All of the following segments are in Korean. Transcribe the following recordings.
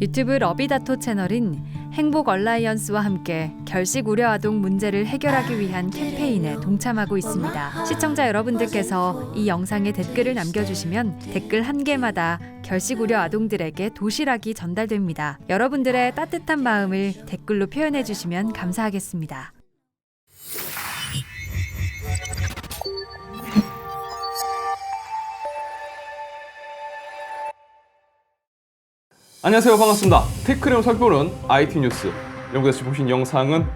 유튜브 러비다토 채널인 행복 얼라이언스와 함께 결식 우려 아동 문제를 해결하기 위한 캠페인에 동참하고 있습니다. 시청자 여러분들께서 이 영상에 댓글을 남겨주시면 댓글 한 개마다 결식 우려 아동들에게 도시락이 전달됩니다. 여러분들의 따뜻한 마음을 댓글로 표현해 주시면 감사하겠습니다. 안녕하세요. 반갑습니다. 테크를 살펴보는 IT 뉴스. 여러분께서 보신 영상은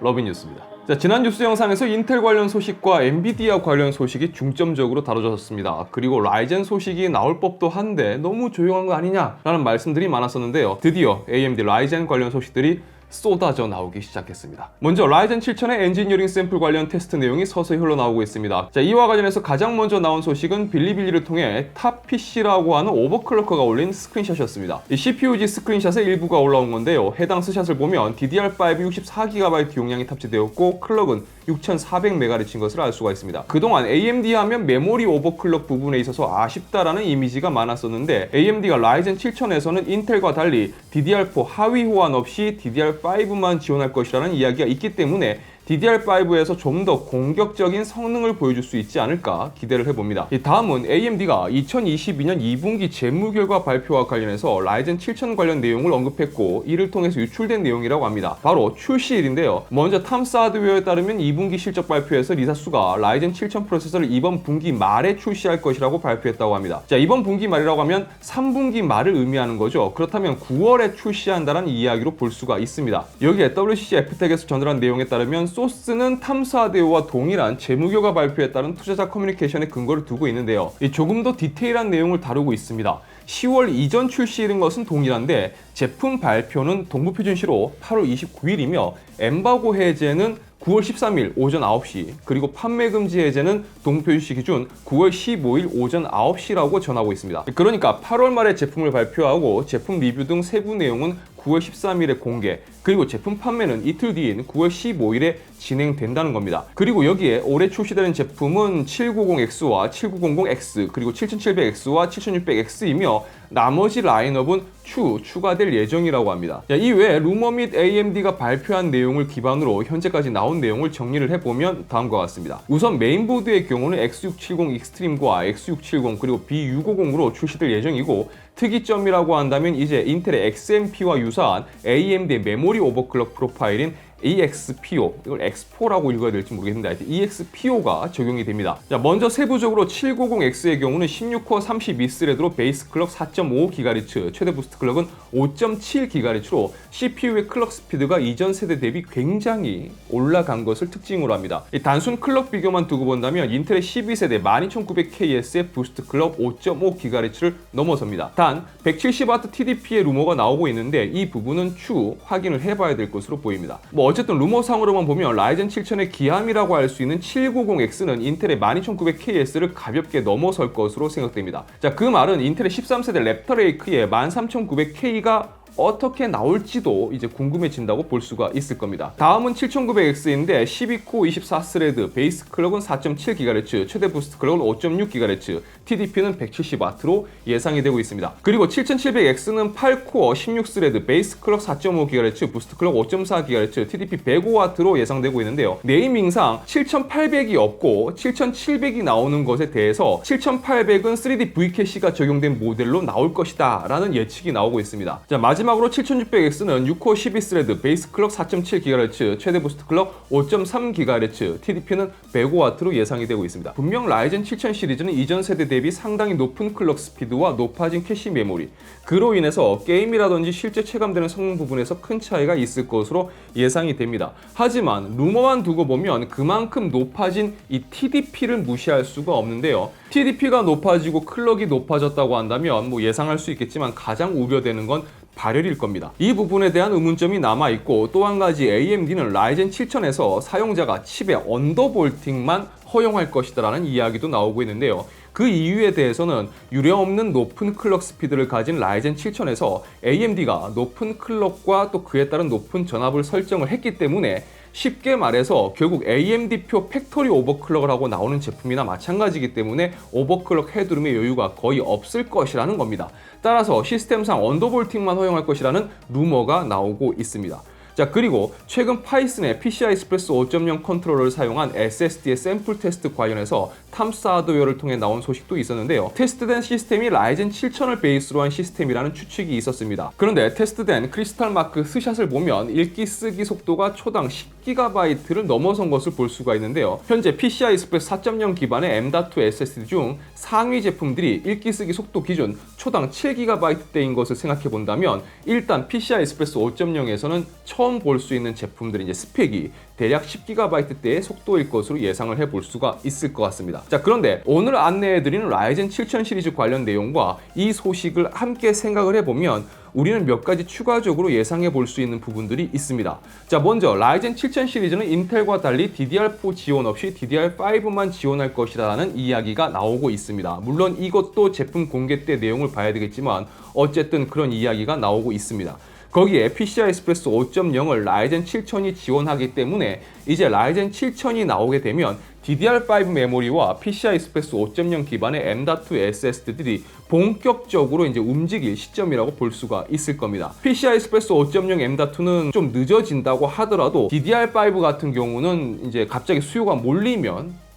러비 뉴스입니다. 자, 지난 뉴스 영상에서 인텔 관련 소식과 엔비디아 관련 소식이 중점적으로 다뤄졌습니다. 그리고 라이젠 소식이 나올 법도 한데 너무 조용한 거 아니냐라는 말씀들이 많았었는데요. 드디어 AMD 라이젠 관련 소식들이 쏟아져 나오기 시작했습니다. 먼저 라이젠 7000의 엔지니어링 샘플 관련 테스트 내용이 서서히 흘러나오고 있습니다. 자, 이와 관련해서 가장 먼저 나온 소식은 빌리빌리를 통해 탑 PC라고 하는 오버클럭커가 올린 스크린샷이었습니다. 이 CPUG 스크린샷의 일부가 올라온 건데요. 해당 스샷을 보면 DDR5 64GB 용량이 탑재되었고 클럭은 6400MHz인 것을 알 수가 있습니다. 그동안 AMD 하면 메모리 오버클럭 부분에 있어서 아쉽다라는 이미지가 많았었는데 AMD가 라이젠 7000에서는 인텔과 달리 DDR4 하위 호환 없이 DDR5만 지원할 것이라는 이야기가 있기 때문에 DDR5에서 좀 더 공격적인 성능을 보여줄 수 있지 않을까 기대를 해봅니다. 이 다음은 AMD가 2022년 2분기 재무 결과 발표와 관련해서 라이젠 7000 관련 내용을 언급했고 이를 통해서 유출된 내용이라고 합니다. 바로 출시일인데요. 먼저 탐스 하드웨어에 따르면 2분기 실적 발표에서 리사수가 라이젠 7000 프로세서를 이번 분기 말에 출시할 것이라고 발표했다고 합니다. 자, 이번 분기 말이라고 하면 3분기 말을 의미하는 거죠. 그렇다면 9월에 출시한다는 이야기로 볼 수가 있습니다. 여기에 WCG F텍에서 전달한 내용에 따르면 소스는 탐사대오와 동일한 재무교가 발표에 따른 투자자 커뮤니케이션의 근거를 두고 있는데요. 이 조금 더 디테일한 내용을 다루고 있습니다. 10월 이전 출시일인 것은 동일한데 제품 발표는 동부표준시로 8월 29일이며 엠바고 해제는 9월 13일 오전 9시 그리고 판매 금지 해제는 동표시 기준 9월 15일 오전 9시라고 전하고 있습니다. 그러니까 8월 말에 제품을 발표하고 제품 리뷰 등 세부 내용은 9월 13일에 공개 그리고 제품 판매는 이틀 뒤인 9월 15일에 진행된다는 겁니다. 그리고 여기에 올해 출시되는 제품은 790X와 7900X 그리고 7700X와 7600X이며 나머지 라인업은 추 추가될 예정이라고 합니다. 자, 이외에 루머 및 AMD가 발표한 내용을 기반으로 현재까지 나온 내용을 정리를 해보면 다음과 같습니다. 우선 메인보드의 경우는 X670 익스트림과 X670 그리고 B650으로 출시될 예정이고 특이점이라고 한다면 이제 인텔의 XMP와 유사한 AMD의 메모리 오버클럭 프로파일인 EXPO 이걸 X4라고 읽어야 될지 모르겠는데 EXPO가 적용이 됩니다. 자, 먼저 세부적으로 790X의 경우는 16코어 32스레드로 베이스 클럭 4.5GHz, 최대 부스트 클럭은 5.7GHz로 CPU의 클럭 스피드가 이전 세대 대비 굉장히 올라간 것을 특징으로 합니다. 이 단순 클럭 비교만 두고 본다면 인텔의 12세대 12900KS의 부스트 클럭 5.5GHz를 넘어섭니다. 단 170W TDP의 루머가 나오고 있는데 이 부분은 추후 확인을 해봐야 될 것으로 보입니다. 뭐 어쨌든 루머상으로만 보면 라이젠 7000의 기함이라고 할 수 있는 790X는 인텔의 12900KS를 가볍게 넘어설 것으로 생각됩니다. 자, 그 말은 인텔의 13세대 랩터 레이크의 13900K가 어떻게 나올지도 이제 궁금해진다고 볼 수가 있을 겁니다. 다음은 7900X인데 12코 24스레드, 베이스 클럭은 4.7GHz, 최대 부스트 클럭은 5.6GHz, TDP는 170W로 예상이 되고 있습니다. 그리고 7700X는 8코어 16스레드, 베이스 클럭 4.5GHz, 부스트 클럭 5.4GHz, TDP 105W로 예상되고 있는데요. 네이밍상 7800이 없고 7700이 나오는 것에 대해서 7800은 3D V캐시가 적용된 모델로 나올 것이다 라는 예측이 나오고 있습니다. 자, 마지막으로 7600X는 6코어 12스레드, 베이스 클럭 4.7GHz, 최대 부스트 클럭 5.3GHz, TDP는 105W로 예상이 되고 있습니다. 분명 라이젠 7000 시리즈는 이전 세대 대비 상당히 높은 클럭 스피드와 높아진 캐시 메모리, 그로 인해서 게임이라든지 실제 체감되는 성능 부분에서 큰 차이가 있을 것으로 예상이 됩니다. 하지만 루머만 두고 보면 그만큼 높아진 이 TDP를 무시할 수가 없는데요. TDP가 높아지고 클럭이 높아졌다고 한다면 뭐 예상할 수 있겠지만 가장 우려되는 건 발열일 겁니다. 이 부분에 대한 의문점이 남아 있고 또 한 가지 AMD는 라이젠 7000에서 사용자가 칩의 언더볼팅만 허용할 것이다라는 이야기도 나오고 있는데요. 그 이유에 대해서는 유례없는 높은 클럭 스피드를 가진 라이젠 7000에서 AMD가 높은 클럭과 또 그에 따른 높은 전압을 설정을 했기 때문에 쉽게 말해서 결국 AMD표 팩토리 오버클럭을 하고 나오는 제품이나 마찬가지이기 때문에 오버클럭 헤드룸의 여유가 거의 없을 것이라는 겁니다. 따라서 시스템상 언더볼팅만 허용할 것이라는 루머가 나오고 있습니다. 자 그리고 최근 파이슨의 PCI 익스프레스 5.0 컨트롤러를 사용한 SSD의 샘플 테스트 관련해서 탐스 하드웨어를 통해 나온 소식도 있었는데요. 테스트된 시스템이 라이젠 7000을 베이스로 한 시스템이라는 추측이 있었습니다. 그런데 테스트된 크리스탈 마크 스샷을 보면 읽기 쓰기 속도가 초당 10GB를 넘어선 것을 볼 수가 있는데요. 현재 PCI 익스프레스 4.0 기반의 M.2 SSD 중 상위 제품들이 읽기 쓰기 속도 기준 초당 7GB대인 것을 생각해 본다면 일단 PCI 익스프레스 5.0에서는 처음 볼 수 있는 제품들의 이제 스펙이 대략 10GB대의 속도일 것으로 예상을 해볼 수가 있을 것 같습니다. 자, 그런데 오늘 안내해드리는 라이젠 7000 시리즈 관련 내용과 이 소식을 함께 생각을 해보면 우리는 몇 가지 추가적으로 예상해 볼 수 있는 부분들이 있습니다. 자, 먼저 라이젠 7000 시리즈는 인텔과 달리 DDR4 지원 없이 DDR5만 지원할 것이라는 이야기가 나오고 있습니다. 물론 이것도 제품 공개 때 내용을 봐야 되겠지만 어쨌든 그런 이야기가 나오고 있습니다. 거기에 PCI 익스프레스 5.0을 라이젠 7000이 지원하기 때문에 이제 라이젠 7000이 나오게 되면 DDR5 메모리와 PCI 익스프레스 5.0 기반의 M.2 SSD들이 본격적으로 이제 움직일 시점이라고 볼 수가 있을 겁니다. PCI 익스프레스 5.0 M.2는 좀 늦어진다고 하더라도 DDR5 같은 경우는 이제 갑자기 수요가 몰리면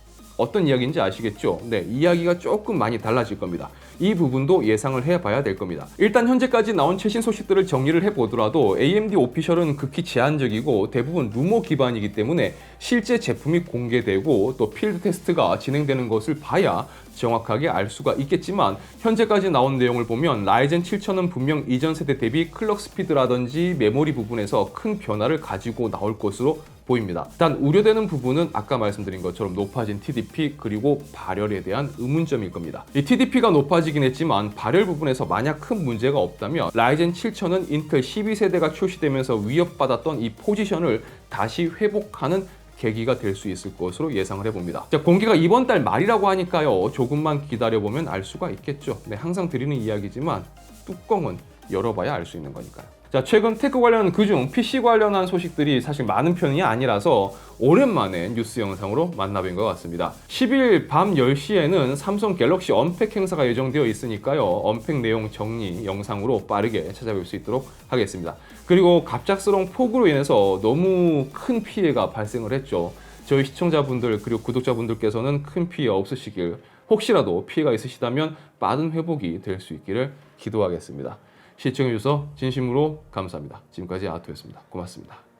어떤 이야기인지 아시겠죠? 네, 이야기가 조금 많이 달라질 겁니다. 이 부분도 예상을 해봐야 될 겁니다. 일단 현재까지 나온 최신 소식들을 정리를 해보더라도 AMD 오피셜은 극히 제한적이고 대부분 루머 기반이기 때문에 실제 제품이 공개되고 또 필드 테스트가 진행되는 것을 봐야 정확하게 알 수가 있겠지만 현재까지 나온 내용을 보면 라이젠 7000은 분명 이전 세대 대비 클럭 스피드라든지 메모리 부분에서 큰 변화를 가지고 나올 것으로 보입니다. 단 우려되는 부분은 아까 말씀드린 것처럼 높아진 TDP 그리고 발열에 대한 의문점일 겁니다. 이 TDP가 높아지긴 했지만 발열 부분에서 만약 큰 문제가 없다면 라이젠 7000은 인텔 12세대가 출시되면서 위협받았던 이 포지션을 다시 회복하는 계기가 될 수 있을 것으로 예상을 해봅니다. 자, 공개가 이번 달 말이라고 하니까요. 조금만 기다려보면 알 수가 있겠죠. 네, 항상 드리는 이야기지만 뚜껑은 열어봐야 알 수 있는 거니까요. 자, 최근 테크 관련 그중 PC 관련한 소식들이 사실 많은 편이 아니라서 오랜만에 뉴스 영상으로 만나뵌 것 같습니다. 10일 밤 10시에는 삼성 갤럭시 언팩 행사가 예정되어 있으니까요. 언팩 내용 정리 영상으로 빠르게 찾아볼 수 있도록 하겠습니다. 그리고 갑작스러운 폭우로 인해서 너무 큰 피해가 발생을 했죠. 저희 시청자분들 그리고 구독자분들께서는 큰 피해 없으시길 혹시라도 피해가 있으시다면 빠른 회복이 될 수 있기를 기도하겠습니다. 시청해주셔서 진심으로 감사합니다. 지금까지 아토였습니다. 고맙습니다.